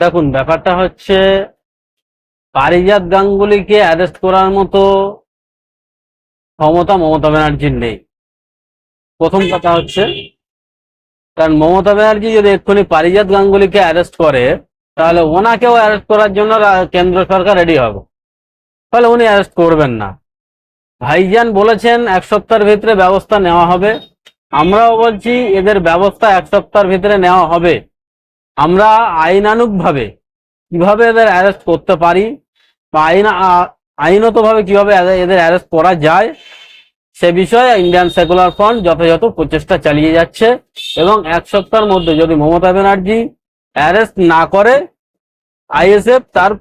দেখুন, ব্যাপারটা হচ্ছে পারিজাত গাঙ্গুলিকে অ্যারেস্ট করার মতো ক্ষমতা মমতা ব্যানার্জির নেই। প্রথম কথা হচ্ছে, কারণ মমতা ব্যানার্জি যদি এক্ষুনি পারিজাত গাঙ্গুলিকে অ্যারেস্ট করে, তাহলে ওনাকেও অ্যারেস্ট করার জন্য কেন্দ্র সরকার রেডি হবে। তাহলে উনি অ্যারেস্ট করবেন না। ভাইজান বলেছেন, এক সপ্তাহের ভিতরে ব্যবস্থা নেওয়া হবে। আমরাও বলছি, এদের ব্যবস্থা এক সপ্তাহের ভিতরে নেওয়া হবে। আমরা আইনানুগ ভাবে কীভাবে এদের অ্যারেস্ট করতে পারি বা আইন আইনত ভাবে কীভাবে এদের- অ্যারেস্ট করা যায় সে বিষয়ে ইন্ডিয়ান সেকুলার ফ্রন্ট যথাযথ প্রচেষ্টা চালিয়ে যাচ্ছে এবং এক সপ্তাহের মধ্যে যদি মমতা ব্যানার্জি অ্যারেস্ট না করে আইএসএফ তার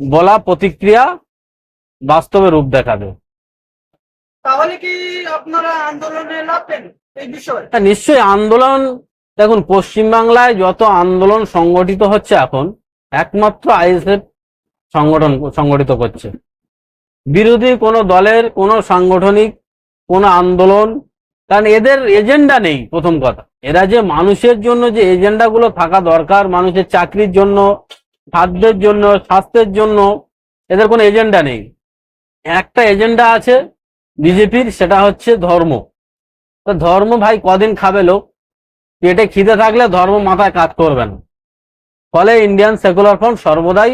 বলা প্রতিক্রিয়া বাস্তবে রূপ দেখাবে। তাহলে কি আপনারা আন্দোলনে নামবেন এই বিষয়ে? হ্যাঁ নিশ্চয়ই আন্দোলন দেখুন, পশ্চিমবাংলায় যত আন্দোলন সংগঠিত হচ্ছে এখন, একমাত্র আইএসএফ সংগঠন সংগঠিত করছে। বিরোধী কোনো দলের, কোনো সাংগঠনিক, কোনো আন্দোলন, কারণ এদের এজেন্ডা নেই, প্রথম কথা। এরা যে মানুষের জন্য যে এজেন্ডাগুলো থাকা দরকার, মানুষের চাকরির জন্য, খাদ্যের জন্য, স্বাস্থ্যের জন্য, এদের কোনো এজেন্ডা নেই। একটা এজেন্ডা আছে বিজেপির, সেটা হচ্ছে ধর্ম। তো ধর্ম ভাই কদিন খাবে লোক? পেটে খিদে থাকলে ধর্ম মাথায় কাজ করবে না। ফলে ইন্ডিয়ান সেকুলার ফ্রন্ট সর্বদাই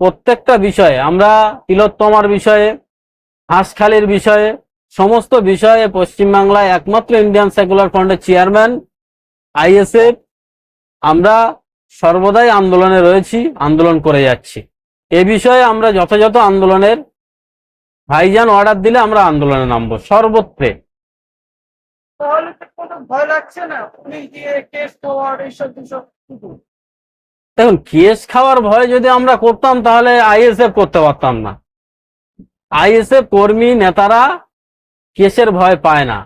প্রত্যেকটা বিষয়ে, আমরা তিলোত্তমার বিষয়ে, হাঁসখালির বিষয়ে, সমস্ত বিষয়ে পশ্চিমবাংলায় একমাত্র ইন্ডিয়ান সেকুলার ফ্রন্টের চেয়ারম্যান আইএসএফ আমরা সর্বদাই আন্দোলনে রয়েছি, আন্দোলন করে যাচ্ছি। এ বিষয়ে আমরা যথাযথ আন্দোলনের ভাইজান অর্ডার দিলে আমরা আন্দোলনে নামবো, সর্বত্রে। ভয় লাগছে না। পুলিশ দিয়ে কেস পাওয়ার এইসব কিছু? দেখুন কেস খাওয়ার ভয় যদি আমরা করতাম, তাহলে আইএসএফ করতে পারতাম না। আইএসএফ কর্মী, নেতারা কেসের ভয় পায় না।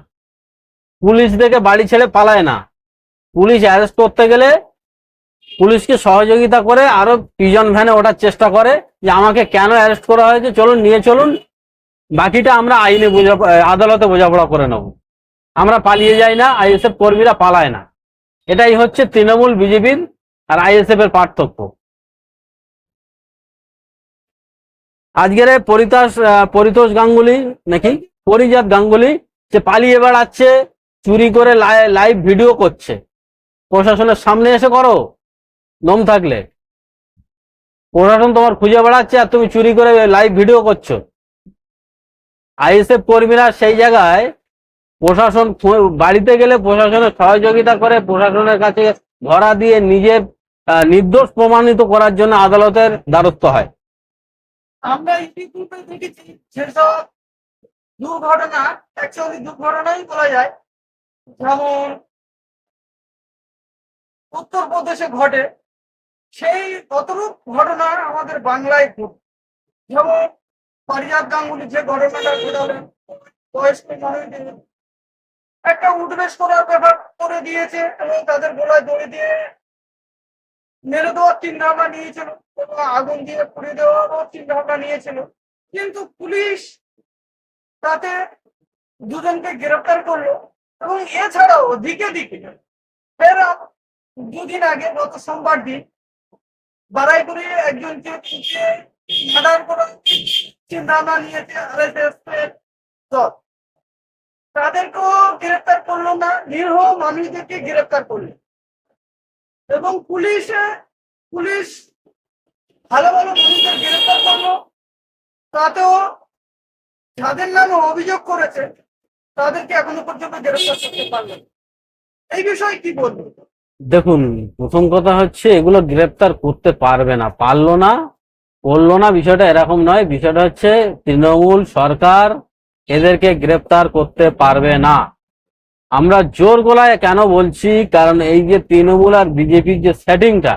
পুলিশ দেখে বাড়ি ছেড়ে পালায় না। পুলিশ অ্যারেস্ট করতে গেলে পুলিশকে সহযোগিতা করে আরও পিজন ভ্যানে ওঠার চেষ্টা করে যে আমাকে কেন অ্যারেস্ট করা হয়েছে, চলুন, নিয়ে চলুন। বাকিটা আমরা আইনে বোঝা আদালতে বোঝাপড়া করে নেব। আমরা পালিয়ে যাই না আইএসএফ কর্মীরা পালায় না। এটাই হচ্ছে তৃণমূল বিজেপির আর আইএসএফ এর পার্থক্য। আজকের এই পরিতোষ গাঙ্গুলি নাকি? পরিজাত গাঙ্গুলি, সে পালিয়ে বেড়াচ্ছে, চুরি করে লাইভ ভিডিও করছে। প্রশাসনের সামনে এসে করো, দম থাকলে। প্রশাসন তোমার খুঁজে বেড়াচ্ছে আর তুমি চুরি করে লাইভ ভিডিও করছ। আইএসএফ কর্মীরা সেই জায়গায় প্রশাসন বাড়িতে গেলে প্রশাসনের সহযোগিতা করে, প্রশাসনের কাছে ধরা দিয়ে নিজের নির্দোষ প্রমাণিত করার জন্য আদালতের দ্বারস্থ হয়। আমরা ইতিপূর্বে দেখেছি দুর্ঘটনা অ্যাকচুয়ালি দুর্ঘটনাই বলা যায়, যেমন উত্তরপ্রদেশে ঘটে, সেই কতরূপ ঘটনা আমাদের বাংলায় ঘটে। যেমন পারিজাত গাঙ্গুলি যে ঘটনাটা ঘটালেন, বয়স্ক মানুষদের একটা উদ্বেশ করার ব্যাপার করে দিয়েছে এবং তাদের গলায় দড়ি দিয়ে মেরে দেওয়ার চিন্তা নিয়েছিল আগুন দিয়ে পুড়ে দেওয়ারও চিন্তা ভাবনা নিয়েছিল। কিন্তু পুলিশ তাতে দুজনকে গ্রেপ্তার করল এবং এছাড়াও দিকে দিকে ফের দুদিন আগে, গত সোমবার দিন, বারাইপুরে একজনকে মার্ডার চিন্তা ভাবনা নিয়েছে আরএসএস এর দল। তাদেরকেও গ্রেপ্তার করল না, নিরীহ মানুষদেরকে গ্রেপ্তার করল। এবং পুলিশে, পুলিশ ভালো ভালো মানুষদের গ্রেপ্তার করল। তাতেও যাদের নামে অভিযোগ করেছে, তাদেরকে এখনও পর্যন্ত গ্রেপ্তার করতে পারল না। এই বিষয়ে কি বলব? দেখুন, প্রথম কথা হচ্ছে এগুলো গ্রেপ্তার করতে পারবে না, পারল না, করল না, বিষয়টা এরকম নয়। বিষয়টা হচ্ছে তৃণমূল সরকার এদেরকে গ্রেপ্তার করতে পারবে না। আমরা জোর গলায় কেন বলছি? কারণ এই যে তৃণমূল আর বিজেপির যে সেটিংটা,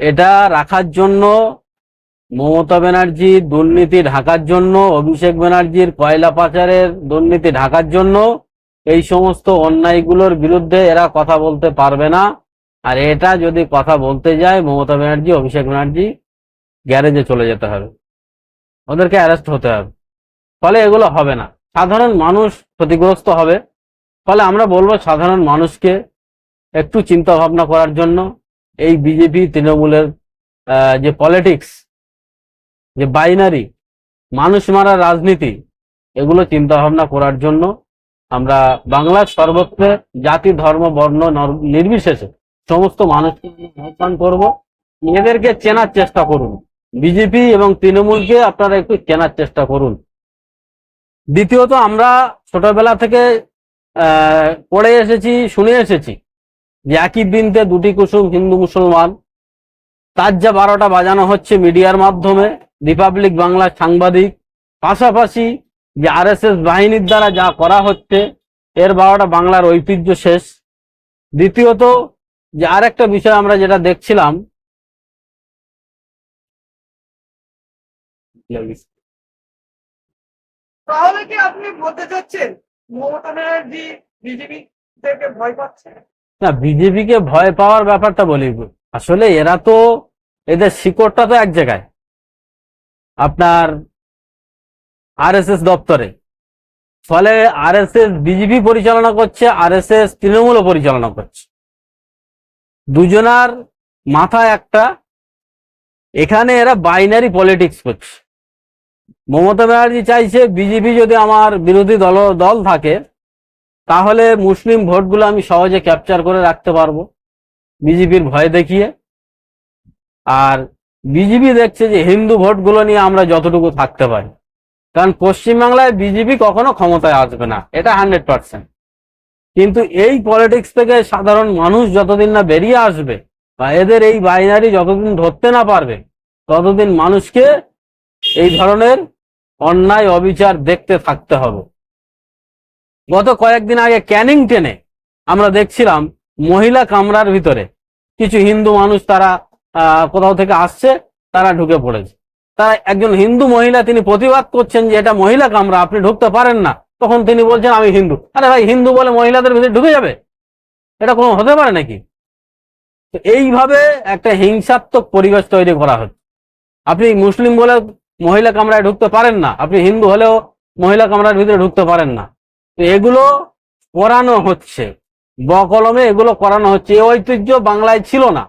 এটা রাখার জন্য, মমতা ব্যানার্জি দুর্নীতি ঢাকার জন্য, অভিষেক ব্যানার্জির কয়লা পাচারের দুর্নীতি ঢাকার জন্য, এই সমস্ত অন্যায়গুলোর বিরুদ্ধে এরা কথা বলতে পারবে না। আর এটা যদি কথা বলতে যায়, মমতা ব্যানার্জি, অভিষেক ব্যানার্জি গ্যারেজে চলে যেতে হবে। ওদেরকে অ্যারেস্ট হতে হবে। ফলে এগুলো হবে না। সাধারণ মানুষ ক্ষতিগ্রস্ত হবে। ফলে আমরা বলব সাধারণ মানুষকে একটু চিন্তা ভাবনা করার জন্য এই বিজেপি তৃণমূলের যে পলিটিক্স যে বাইনারি মানুষ মারা রাজনীতি, এগুলো চিন্তা ভাবনা করার জন্য আমরা বাংলার সর্বত্র জাতি, ধর্ম, বর্ণ, নর- নির্বিশেষে সমস্ত মানুষকে আহ্বান করব। এদেরকে চেনার চেষ্টা করুন। বিজেপি এবং তৃণমূলকে আপনারা একটু কেনার চেষ্টা করুন। দ্বিতীয়ত, আমরা ছোটবেলা থেকে পড়ে এসেছি, শুনে এসেছি যে একই বৃন্তে দুটি কুসুম হিন্দু মুসলমান। তার যা বারোটা বাজানো হচ্ছে মিডিয়ার মাধ্যমে, রিপাবলিক বাংলার সাংবাদিক। পাশাপাশি যে আরএসএস বাহিনীর দ্বারা যা করা হচ্ছে, এর বারোটা বাংলার ঐতিহ্য শেষ। দ্বিতীয়ত, যে আরেকটা বিষয় আমরা যেটা দেখছিলাম তাহলে কি আপনি বলতে চাচ্ছেন মমতা ব্যানার্জি বিজেপি থেকে ভয় পাচ্ছে? না বিজেপিকে ভয় পাওয়ার ব্যাপারটা বলি। আসলে এরা তো এদের শিকড়টা তো এক জায়গায়। আপনার আরএসএস দপ্তরে। ফলে আরএসএস বিজেপি পরিচালনা করছে আরএসএস তৃণমূলও পরিচালনা করছে। দুজনার মাথা একটা এখানে এরা বাইনারি পলিটিক্স করছে। মমতা ব্যানার্জি চাইছে বিজেপি যদি আমার বিরোধী দল দল থাকে, তাহলে মুসলিম ভোটগুলো আমি সহজে ক্যাপচার করে রাখতে পারব, বিজেপির ভয় দেখিয়ে। আর বিজেপি দেখছে যে হিন্দু ভোটগুলো নিয়ে আমরা যতটুকু থাকতে পারি। কারণ পশ্চিমবাংলায় বিজেপি কখনো ক্ষমতায় আসবে না, এটা হান্ড্রেড পার্সেন্ট। কিন্তু এই পলিটিক্স থেকে সাধারণ মানুষ যতদিন না বেরিয়ে আসবে, বা এদের এই বাইনারি যতদিন ধরতে না পারবে, ততদিন মানুষকে এই ধরনের অন্যায় অবিচার দেখতে থাকতে হবে। গত কয়েকদিন আগে ক্যানিং টেনে আমরা দেখছিলাম মহিলা কামরার ভিতরে কিছু হিন্দু মানুষ তারা কোথাও থেকে আসছে, তারা ঢুকে পড়েছে। তারা একজন হিন্দু মহিলা, তিনি প্রতিবাদ করছেন যে এটা মহিলা কামরা, আপনি ঢুকতে পারেন না। তখন তিনি বলছেন, আমি হিন্দু। আরে ভাই, হিন্দু বলে মহিলাদের ভিতরে ঢুকে যাবে? এটা কোনো হতে পারে নাকি? এইভাবে একটা হিংসাত্মক পরিবেশ তৈরি করা হচ্ছে। আপনি মুসলিম বলে মহিলা কামরায় ঢুকতে পারেন না। আপনি হিন্দু হলেও মহিলা কামরার ভিতরে ঢুকতে পারেন না। তো এগুলো করানো হচ্ছে। বকলমে এগুলো করানো হচ্ছে। এই ঐতিহ্য বাংলায় ছিল না।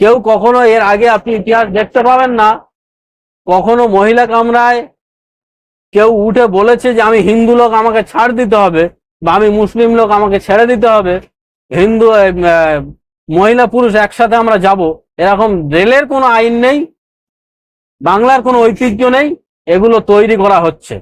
কেউ কখনো এর আগে আপনি ইতিহাস দেখতে পাবেন না। কখনো মহিলা কামরায় কেউ উঠে বলেছে যে, আমি হিন্দু লোক, আমাকে ছাড় দিতে হবে বা আমি মুসলিম লোক, আমাকে ছেড়ে দিতে হবে। হিন্দু মহিলা, পুরুষ একসাথে আমরা যাব। এরকম রেলের কোনো আইন নেই। বাংলার কোনো ঐতিহ্য নেই এগুলো তৈরি করা হচ্ছে।